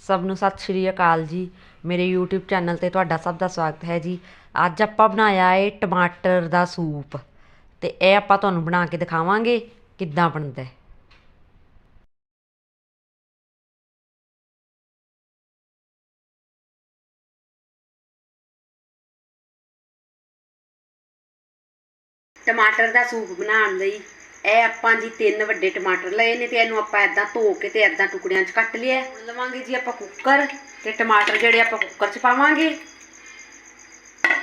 ਸਭ ਨੂੰ ਸਤਿ ਸ਼੍ਰੀ ਅਕਾਲ ਜੀ। ਮੇਰੇ YouTube ਚੈਨਲ ਤੇ ਤੁਹਾਡਾ ਸਭ ਦਾ ਸਵਾਗਤ ਹੈ ਜੀ। ਅੱਜ ਆਪਾਂ ਬਣਾਇਆ ਏ ਟਮਾਟਰ ਦਾ ਸੂਪ। ਤੇ ਇਹ ਆਪਾਂ ਤੁਹਾਨੂੰ ਬਣਾ ਕੇ ਦਿਖਾਵਾਂਗੇ ਕਿੱਦਾਂ ਬਣਦਾ ਹੈ। ਟਮਾਟਰ ਦਾ ਸੂਪ ਬਣਾਉਣ ਲਈ ਇਹ ਆਪਾਂ ਜੀ ਤਿੰਨ ਵੱਡੇ ਟਮਾਟਰ ਲਏ ਨੇ ਤੇ ਇਹਨੂੰ ਆਪਾਂ ਐਦਾਂ ਧੋ ਕੇ ਤੇ ਐਦਾਂ ਟੁਕੜਿਆਂ 'ਚ ਕੱਟ ਲਿਆ। ਹੁਣ ਲਵਾਂਗੇ ਜੀ ਆਪਾਂ ਕੁੱਕਰ ਤੇ ਟਮਾਟਰ ਜਿਹੜੇ ਆਪਾਂ ਕੁੱਕਰ 'ਚ ਪਾਵਾਂਗੇ।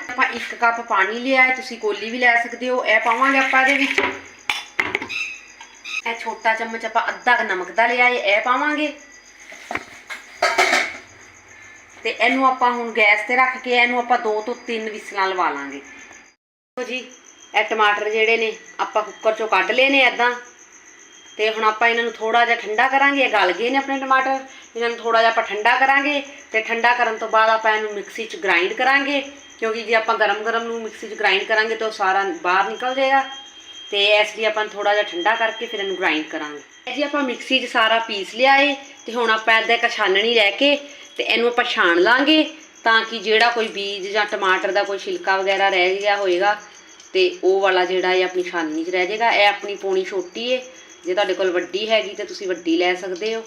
ਆਪਾਂ ਇੱਕ ਕੱਪ ਪਾਣੀ ਲਿਆ ਹੈ, ਤੁਸੀਂ ਕੋਲੀ ਵੀ ਲੈ ਸਕਦੇ ਹੋ, ਇਹ ਪਾਵਾਂਗੇ ਆਪਾਂ ਇਹਦੇ ਵਿੱਚ। ਇਹ ਛੋਟਾ ਚਮਚ ਆਪਾਂ ਅੱਧਾ ਨਮਕ ਦਾ ਲਿਆ ਹੈ, ਇਹ ਪਾਵਾਂਗੇ। ਤੇ ਇਹਨੂੰ ਆਪਾਂ ਹੁਣ ਗੈਸ ਤੇ ਰੱਖ ਕੇ ਇਹਨੂੰ ਆਪਾਂ 2 ਤੋਂ 3 ਵਿਸਲਾਂ ਲਵਾ ਲਾਂਗੇ। ਜੀ ਇਹ ਟਮਾਟਰ ਜਿਹੜੇ ਨੇ, ਆਪਾਂ ਕੁੱਕਰ ਚੋਂ ਕੱਢ ਲਏ ਨੇ ਐਦਾਂ ਤੇ ਹੁਣ ਆਪਾਂ ਇਹਨਾਂ ਨੂੰ ਥੋੜਾ ਜਿਹਾ ਠੰਡਾ ਕਰਾਂਗੇ, ਇਹ ਗਲ ਗਏ ਨੇ ਆਪਣੇ ਟਮਾਟਰ। ਇਹਨਾਂ ਨੂੰ ਥੋੜਾ ਜਿਹਾ ਆਪਾਂ ਠੰਡਾ ਕਰਾਂਗੇ ਤੇ ਠੰਡਾ ਕਰਨ ਤੋਂ ਬਾਅਦ ਆਪਾਂ ਇਹਨੂੰ ਮਿਕਸੀ 'ਚ ਗ੍ਰਾਈਂਡ ਕਰਾਂਗੇ। ਕਿਉਂਕਿ ਜੇ ਆਪਾਂ ਗਰਮ-ਗਰਮ ਨੂੰ ਮਿਕਸੀ 'ਚ ਗ੍ਰਾਈਂਡ ਕਰਾਂਗੇ ਤਾਂ ਉਹ ਸਾਰਾ ਬਾਹਰ ਨਿਕਲ ਜਾਏਗਾ। ਤੇ ਇਸ ਲਈ ਆਪਾਂ ਥੋੜਾ ਜਿਹਾ ਠੰਡਾ ਕਰਕੇ ਫਿਰ ਇਹਨੂੰ ਗ੍ਰਾਈਂਡ ਕਰਾਂਗੇ। ਇਹ ਜੀ ਆਪਾਂ ਮਿਕਸੀ 'ਚ ਸਾਰਾ ਪੀਸ ਲਿਆ ਏ ਤੇ ਹੁਣ ਆਪਾਂ ਇਹਦਾ ਇੱਕ ਛਾਨਣੀ ਲੈ ਕੇ ਤੇ ਇਹਨੂੰ ਆਪਾਂ ਛਾਣ ਲਾਂਗੇ ਤਾਂ ਕਿ ਜਿਹੜਾ ਕੋਈ ਬੀਜ ਜਾਂ ਟਮਾਟਰ ਦਾ ਕੋਈ ਛਿਲਕਾ ਵਗੈਰਾ ਰਹਿ ਗਿਆ ਹੋਏਗਾ ਤੇ ਉਹ ਵਾਲਾ ਜਿਹੜਾ ਹੈ ਆਪਣੀ ਛਾਨਣੀ 'ਚ ਰਹਿ ਜਾਏਗਾ, ਇਹ ਆਪਣੀ ਪੋਣੀ ਛੋਟੀ ਹੈ ਜੇ ਤੁਹਾਡੇ ਕੋਲ ਵੱਡੀ ਹੈਗੀ ਤੇ ਤੁਸੀਂ ਵੱਡੀ ਲੈ ਸਕਦੇ ਹੋ।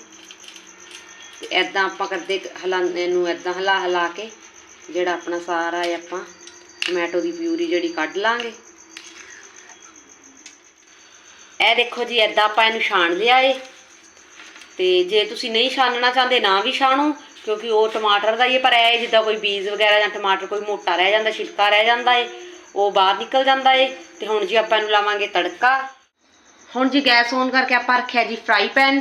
ਤੇ ਐਦਾਂ ਆਪਾਂ ਕਰਦੇ ਹਲਾਉਂਦੇ ਨੂੰ ਐਦਾਂ ਹਲਾ ਹਲਾ ਕੇ, ਜਿਹੜਾ ਆਪਣਾ ਸਾਰਾ ਹੈ ਆਪਾਂ ਟੋਮੈਟੋ ਦੀ ਪਿਊਰੀ ਜਿਹੜੀ ਕੱਢ ਲਾਂਗੇ। ਇਹ ਦੇਖੋ ਜੀ ਐਦਾਂ ਆਪਾਂ ਇਹਨੂੰ ਛਾਣ ਲਿਆ ਏ। ਤੇ ਜੇ ਤੁਸੀਂ ਨਹੀਂ ਛਾਨਣਾ ਚਾਹੁੰਦੇ, ਨਾ ਵੀ ਛਾਣੋ, ਕਿਉਂਕਿ ਉਹ ਟਮਾਟਰ ਦਾ ਹੀ ਹੈ ਪਰ ਇਹ ਜਿੱਦਾਂ ਕੋਈ ਬੀਜ ਵਗੈਰਾ ਜਾਂ ਟਮਾਟਰ ਕੋਈ ਮੋਟਾ ਰਹਿ ਜਾਂਦਾ, ਛਿਲਕਾ ਰਹਿ ਜਾਂਦਾ ਏ। ਉਹ ਬਾਹਰ ਨਿਕਲ ਜਾਂਦਾ ਏ ਤੇ ਹੁਣ ਜੀ ਆਪਾਂ ਇਹਨੂੰ ਲਾਵਾਂਗੇ ਤੜਕਾ। ਹੁਣ ਜੀ ਗੈਸ ਔਨ ਕਰਕੇ ਆਪਾਂ ਰੱਖਿਆ ਜੀ ਫਰਾਈ ਪੈਨ।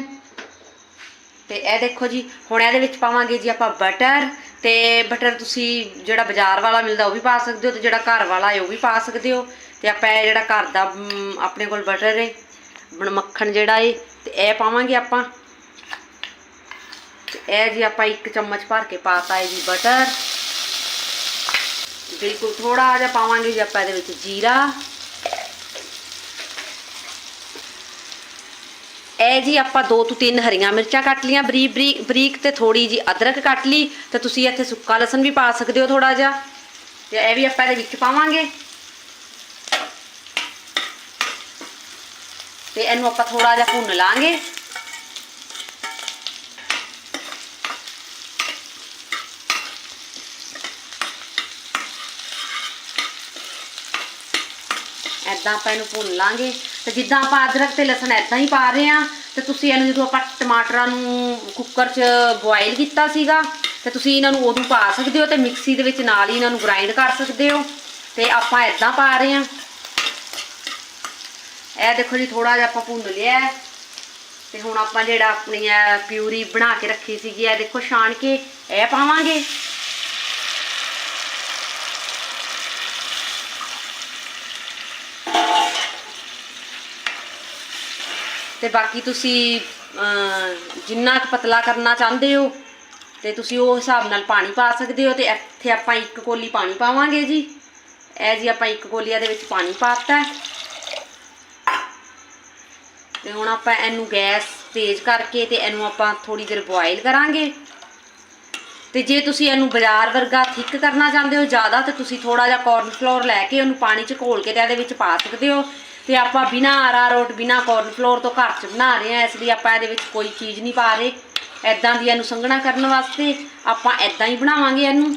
ਤੇ ਇਹ ਦੇਖੋ ਜੀ, ਹੁਣ ਇਹਦੇ ਵਿੱਚ ਪਾਵਾਂਗੇ ਜੀ ਆਪਾਂ ਬਟਰ ਤੇ ਬਟਰ ਤੁਸੀਂ ਜਿਹੜਾ ਬਾਜ਼ਾਰ ਵਾਲਾ ਮਿਲਦਾ ਉਹ ਵੀ ਪਾ ਸਕਦੇ ਹੋ ਤੇ ਜਿਹੜਾ ਘਰ ਵਾਲਾ ਹੈ ਉਹ ਵੀ ਪਾ ਸਕਦੇ ਹੋ। ਤੇ ਆਪਾਂ ਇਹ ਜਿਹੜਾ ਘਰ ਦਾ ਆਪਣੇ ਕੋਲ ਬਟਰ ਹੈ ਬਣ ਮੱਖਣ ਜਿਹੜਾ ਏ, ਤੇ ਇਹ ਪਾਵਾਂਗੇ ਆਪਾਂ। ਤੇ ਇਹ ਜੀ ਆਪਾਂ ਇੱਕ ਚਮਚ ਭਰ ਕੇ ਪਾਤਾ ਹੈ ਜੀ ਬਟਰ। ਬਿਲਕੁਲ ਥੋੜਾ ਜਿਹਾ ਪਾਵਾਂਗੇ ਜੀ ਆਪਾਂ ਇਹਦੇ ਵਿੱਚ ਜੀਰਾ। ਇਹ ਜੀ ਆਪਾਂ ਦੋ ਤੋਂ ਤਿੰਨ ਹਰੀਆਂ ਮਿਰਚਾਂ ਕੱਟ ਲੀਆਂ ਬਰੀਕ ਬਰੀਕ ਬਰੀਕ ਤੇ ਥੋੜੀ ਜੀ ਅਦਰਕ ਕੱਟ ਲਈ, ਤੇ ਤੁਸੀਂ ਇੱਥੇ ਸੁੱਕਾ ਲਸਣ ਵੀ ਪਾ ਸਕਦੇ ਹੋ ਥੋੜਾ ਜਿਹਾ। ਤੇ ਇਹ ਵੀ ਆਪਾਂ ਇਹਦੇ ਵਿੱਚ ਪਾਵਾਂਗੇ। ਤੇ ਇਹਨੂੰ ਆਪਾਂ ਥੋੜਾ ਜਿਹਾ ਭੁੰਨ ਲਾਂਗੇ। ਐਦਾਂ ਆਪਾਂ ਇਹਨੂੰ ਭੁੰਨ ਲਾਂਗੇ। ਤੇ ਜਿੱਦਾਂ ਆਪਾਂ ਅਦਰਕ ਤੇ ਲਸਣ ਐਦਾਂ ਹੀ ਪਾ ਰਹੇ ਆ ਤੇ ਤੁਸੀਂ ਇਹਨੂੰ ਜਦੋਂ ਆਪਾਂ ਟਮਾਟਰਾਂ ਨੂੰ ਕੁੱਕਰ 'ਚ ਬੋਇਲ ਕੀਤਾ ਸੀਗਾ, ਤੇ ਤੁਸੀਂ ਇਹਨਾਂ ਨੂੰ ਉਦੋਂ ਪਾ ਸਕਦੇ ਹੋ ਤੇ ਮਿਕਸੀ ਦੇ ਵਿੱਚ ਨਾਲ ਹੀ ਇਹਨਾਂ ਨੂੰ ਗ੍ਰਾਈਂਡ ਕਰ ਸਕਦੇ ਹੋ। ਤੇ ਆਪਾਂ ਐਦਾਂ ਪਾ ਰਹੇ ਆ ਇਹ ਦੇਖੋ ਜੀ ਥੋੜਾ ਜਿਹਾ ਆਪਾਂ ਭੁੰਨ ਲਿਆ ਹੈ। ਤੇ ਹੁਣ ਆਪਾਂ ਜਿਹੜਾ ਆਪਣੀ ਇਹ ਪਿਊਰੀ ਬਣਾ ਕੇ ਰੱਖੀ ਸੀਗੀ, ਇਹ ਦੇਖੋ ਛਾਣ ਕੇ ਇਹ ਪਾਵਾਂਗੇ। ਤੇ ਬਾਕੀ ਤੁਸੀਂ ਜਿੰਨਾ ਕੁ ਪਤਲਾ ਕਰਨਾ ਚਾਹੁੰਦੇ ਹੋ, ਤੇ ਤੁਸੀਂ ਉਹ ਹਿਸਾਬ ਨਾਲ ਪਾਣੀ ਪਾ ਸਕਦੇ ਹੋ, ਤੇ ਇੱਥੇ ਆਪਾਂ ਇੱਕ ਕੋਲੀ ਪਾਣੀ ਪਾਵਾਂਗੇ ਜੀ। ਇਹ ਜੀ ਆਪਾਂ ਇੱਕ ਕੋਲੀ ਦੇ ਵਿੱਚ ਪਾਣੀ ਪਾਤਾ। ਹੈ ਤੇ ਹੁਣ ਆਪਾਂ ਇਹਨੂੰ ਗੈਸ ਤੇਜ਼ ਕਰਕੇ ਤੇ ਇਹਨੂੰ ਆਪਾਂ ਥੋੜੀ ਦੇਰ ਬੋਇਲ ਕਰਾਂਗੇ। ਤੇ ਜੇ ਤੁਸੀਂ ਇਹਨੂੰ ਬਾਜ਼ਾਰ ਵਰਗਾ ਥਿੱਕ ਕਰਨਾ ਚਾਹੁੰਦੇ ਹੋ, ਜ਼ਿਆਦਾ ਤੇ ਤੁਸੀਂ ਥੋੜਾ ਜਿਹਾ ਕਾਰਨ ਫਲੋਰ ਲੈ ਕੇ ਉਹਨੂੰ ਪਾਣੀ 'ਚ ਘੋਲ ਕੇ ਤੇ ਇਹਦੇ ਵਿੱਚ ਪਾ ਸਕਦੇ ਹੋ। ਤੇ ਆਪਾਂ ਬਿਨਾ ਅਰਾਰੋਟ ਬਿਨਾ ਕਾਰਨ ਫਲੋਰ ਤੋਂ ਘਰ 'ਚ ਬਣਾ ਰਹੇ ਹਾਂ, ਇਸ ਲਈ ਆਪਾਂ ਇਹਦੇ ਵਿੱਚ ਕੋਈ ਚੀਜ਼ ਨਹੀਂ ਪਾ ਰਹੇ। ਐਦਾਂ ਦੀ ਇਹਨੂੰ ਸੰਘਣਾ ਕਰਨ ਵਾਸਤੇ ਆਪਾਂ ਐਦਾਂ ਹੀ ਬਣਾਵਾਂਗੇ ਇਹਨੂੰ।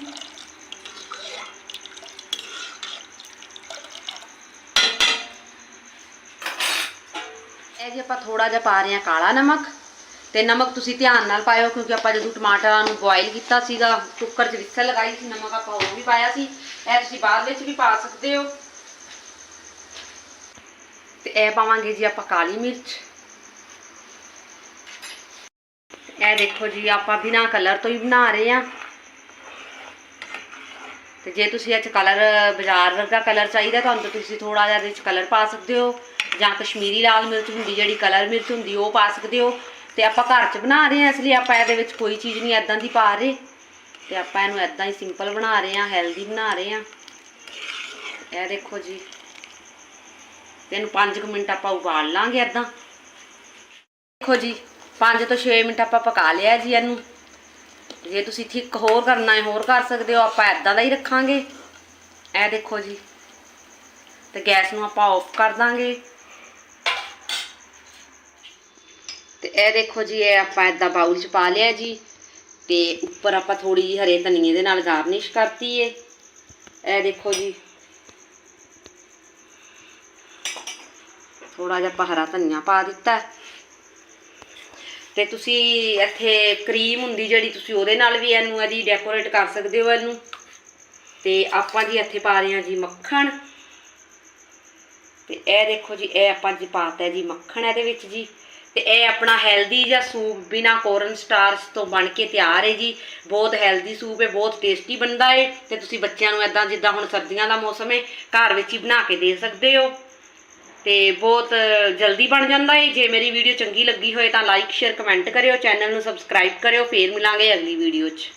ਇਹ ਜੀ ਆਪਾਂ ਥੋੜਾ ਜਿਹਾ ਪਾ ਰਹੇ ਹਾਂ ਕਾਲਾ ਨਮਕ, ਤੇ ਨਮਕ ਤੁਸੀਂ ਧਿਆਨ ਨਾਲ ਪਾਇਓ, ਕਿਉਂਕਿ ਆਪਾਂ ਜਦੋਂ ਟਮਾਟਰਾਂ ਨੂੰ ਬੋਇਲ ਕੀਤਾ ਸੀਗਾ, ਕੁੱਕਰ 'ਚ ਵਿਸਲ ਲਗਾਈ ਸੀ ਨਮਕ, ਆਪਾਂ ਉਹ ਵੀ ਪਾਇਆ ਸੀ। ਇਹ ਤੁਸੀਂ ਬਾਅਦ ਵਿੱਚ ਵੀ ਪਾ ਸਕਦੇ ਹੋ। ਤੇ ਇਹ ਪਾਵਾਂਗੇ ਜੀ ਆਪਾਂ ਕਾਲੀ ਮਿਰਚ। ਇਹ ਦੇਖੋ ਜੀ, ਆਪਾਂ ਬਿਨਾ ਕਲਰ ਤੋਂ ਹੀ ਬਣਾ ਰਹੇ ਆ ਤੇ ਜੇ ਤੁਸੀਂ ਅੱਜ ਕਲਰ, ਬਾਜ਼ਾਰ ਵਰਗਾ ਕਲਰ ਚਾਹੀਦਾ ਤੁਹਾਨੂੰ, ਤਾਂ ਤੁਸੀਂ ਥੋੜਾ ਜਿਹਾ ਇਹਦੇ ਵਿੱਚ ਕਲਰ ਪਾ ਸਕਦੇ ਹੋ। ਜਾਂ ਕਸ਼ਮੀਰੀ ਲਾਲ ਮਿਰਚ ਹੁੰਦੀ, ਜਿਹੜੀ ਕਲਰ ਮਿਰਚ ਹੁੰਦੀ, ਉਹ ਪਾ ਸਕਦੇ ਹੋ। ਤੇ ਆਪਾਂ ਘਰ 'ਚ ਬਣਾ ਰਹੇ ਹਾਂ, ਇਸ ਲਈ ਆਪਾਂ ਇਹਦੇ ਵਿੱਚ ਕੋਈ ਚੀਜ਼ ਨਹੀਂ ਐਦਾਂ ਦੀ ਪਾ ਰਹੇ। ਤੇ ਆਪਾਂ ਇਹਨੂੰ ਐਦਾਂ ਹੀ ਸਿੰਪਲ ਬਣਾ ਰਹੇ ਹਾਂ ਹੈਲਦੀ ਬਣਾ ਰਹੇ ਹਾਂ। ਇਹ ਦੇਖੋ ਜੀ। ਤੇ ਇਹਨੂੰ 5 ਮਿੰਟ ਆਪਾਂ ਉਬਾਲ ਲਾਂਗੇ ਐਦਾਂ ਦੇਖੋ ਜੀ 5 ਤੋਂ 6 ਮਿੰਟ ਆਪਾਂ ਪਕਾ ਲਿਆ ਜੀ ਇਹਨੂੰ। ਜੇ ਤੁਸੀਂ ਥਿੱਕ ਹੋਰ ਕਰਨਾ ਹੈ, ਹੋਰ ਕਰ ਸਕਦੇ ਹੋ, ਆਪਾਂ ਐਦਾਂ ਦਾ ਹੀ ਰੱਖਾਂਗੇ। ਇਹ ਦੇਖੋ ਜੀ, ਤੇ ਗੈਸ ਨੂੰ ਆਪਾਂ ਆਫ ਕਰ ਦਾਂਗੇ। ਤੇ ਇਹ ਦੇਖੋ ਜੀ, ਇਹ ਆਪਾਂ ਐਦਾਂ ਬਾਉਲ 'ਚ ਪਾ ਲਿਆ ਜੀ। ਤੇ ਉੱਪਰ ਆਪਾਂ ਥੋੜੀ ਜਿਹੀ ਹਰੇ ਧਨੀਏ ਦੇ ਨਾਲ ਗਾਰਨਿਸ਼ ਕਰਤੀ ਏ। ਇਹ ਦੇਖੋ ਜੀ ਥੋੜਾ ਜਿਹਾ ਆਪਾਂ ਧਨੀਆ ਪਾ ਦਿੱਤਾ ਤੇ ਤੁਸੀਂ ਇੱਥੇ ਕਰੀਮ ਹੁੰਦੀ ਜਿਹੜੀ ਤੁਸੀਂ ਉਹਦੇ ਨਾਲ ਵੀ ਇਹਨੂੰ ਇਹਦੀ ਡੈਕੋਰੇਟ ਕਰ ਸਕਦੇ ਹੋ ਇਹਨੂੰ। ਤੇ ਆਪਾਂ ਜੀ ਇੱਥੇ ਪਾ ਰਹੇ ਹਾਂ ਜੀ ਮੱਖਣ। ਤੇ ਇਹ ਦੇਖੋ ਜੀ, ਇਹ ਆਪਾਂ ਜੀ ਪਾਤਾ ਜੀ ਮੱਖਣ ਇਹਦੇ ਵਿੱਚ ਜੀ। ਤੇ ਇਹ ਆਪਣਾ ਹੈਲਦੀ ਜਿਹਾ ਸੂਪ ਬਿਨਾ ਕੋਰਨ ਸਟਾਰਚ ਤੋਂ ਬਣ ਕੇ ਤਿਆਰ ਹੈ ਜੀ। ਬਹੁਤ ਹੈਲਦੀ ਸੂਪ ਹੈ, ਬਹੁਤ ਟੇਸਟੀ ਬਣਦਾ ਹੈ। ਤੇ ਤੁਸੀਂ ਬੱਚਿਆਂ ਨੂੰ ਐਦਾਂ ਜਿੱਦਾਂ ਹੁਣ ਸਰਦੀਆਂ ਦਾ ਮੌਸਮ ਹੈ, ਘਰ ਵਿੱਚ ਹੀ ਬਣਾ ਕੇ ਦੇ ਸਕਦੇ ਹੋ। ਤੇ ਬਹੁਤ ਜਲਦੀ ਬਣ ਜਾਂਦਾ ਹੈ ਜੇ ਮੇਰੀ ਵੀਡੀਓ ਚੰਗੀ ਲੱਗੀ ਹੋਏ ਤਾਂ ਲਾਈਕ ਸ਼ੇਅਰ ਕਮੈਂਟ ਕਰਿਓ। ਚੈਨਲ ਨੂੰ ਸਬਸਕ੍ਰਾਈਬ ਕਰਿਓ। ਫੇਰ ਮਿਲਾਂਗੇ ਅਗਲੀ ਵੀਡੀਓ 'ਚ।